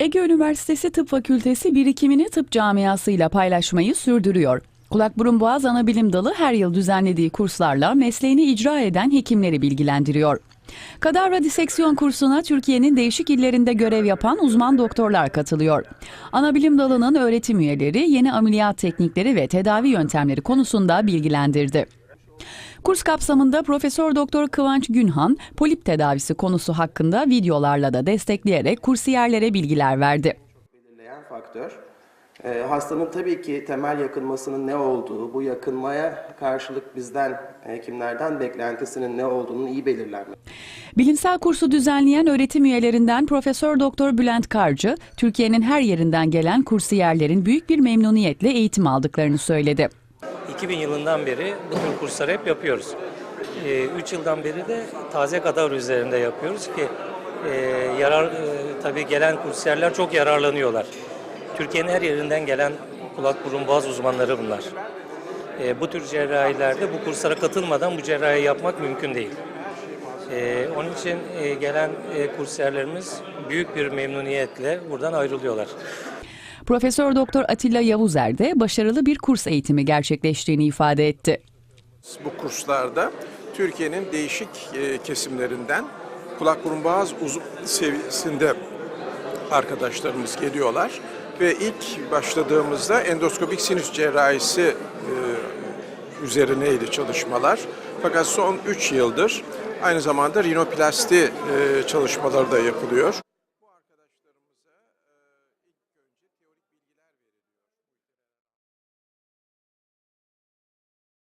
Ege Üniversitesi Tıp Fakültesi birikimini tıp camiasıyla paylaşmayı sürdürüyor. Kulak burun boğaz anabilim dalı her yıl düzenlediği kurslarla mesleğini icra eden hekimleri bilgilendiriyor. Kadavra diseksiyon kursuna Türkiye'nin değişik illerinde görev yapan uzman doktorlar katılıyor. Anabilim dalının öğretim üyeleri yeni ameliyat teknikleri ve tedavi yöntemleri konusunda bilgilendirdi. Kurs kapsamında Profesör Doktor Kıvanç Günhan polip tedavisi konusu hakkında videolarla da destekleyerek kursiyerlere bilgiler verdi. belirleyen faktör. Ee, hastanın tabii ki temel yakınmasının ne olduğu, bu yakınmaya karşılık bizden, hekimlerden beklentisinin ne olduğunun iyi belirlenmesi. Bilimsel kursu düzenleyen öğretim üyelerinden Profesör Doktor Bülent Karcı, Türkiye'nin her yerinden gelen kursiyerlerin büyük bir memnuniyetle eğitim aldıklarını söyledi. 2000 yılından beri bu tür kursları hep yapıyoruz. 3 yıldan beri de taze kadavra üzerinde yapıyoruz ki e, yarar e, tabii gelen kursiyerler çok yararlanıyorlar. Türkiye'nin her yerinden gelen kulak burun boğaz uzmanları bunlar. E, bu tür cerrahilerde bu kurslara katılmadan bu cerrahi yapmak mümkün değil. Onun için gelen e, kursiyerlerimiz büyük bir memnuniyetle buradan ayrılıyorlar. Profesör Doktor Atilla Yavuzer de başarılı bir kurs eğitimi gerçekleştiğini ifade etti. Bu kurslarda Türkiye'nin değişik e, kesimlerinden kulak burun boğaz uzun seviyesinde arkadaşlarımız geliyorlar ve ilk başladığımızda endoskopik sinüs cerrahisi e, üzerineydi çalışmalar. Fakat son 3 yıldır aynı zamanda rinoplasti e, çalışmaları da yapılıyor.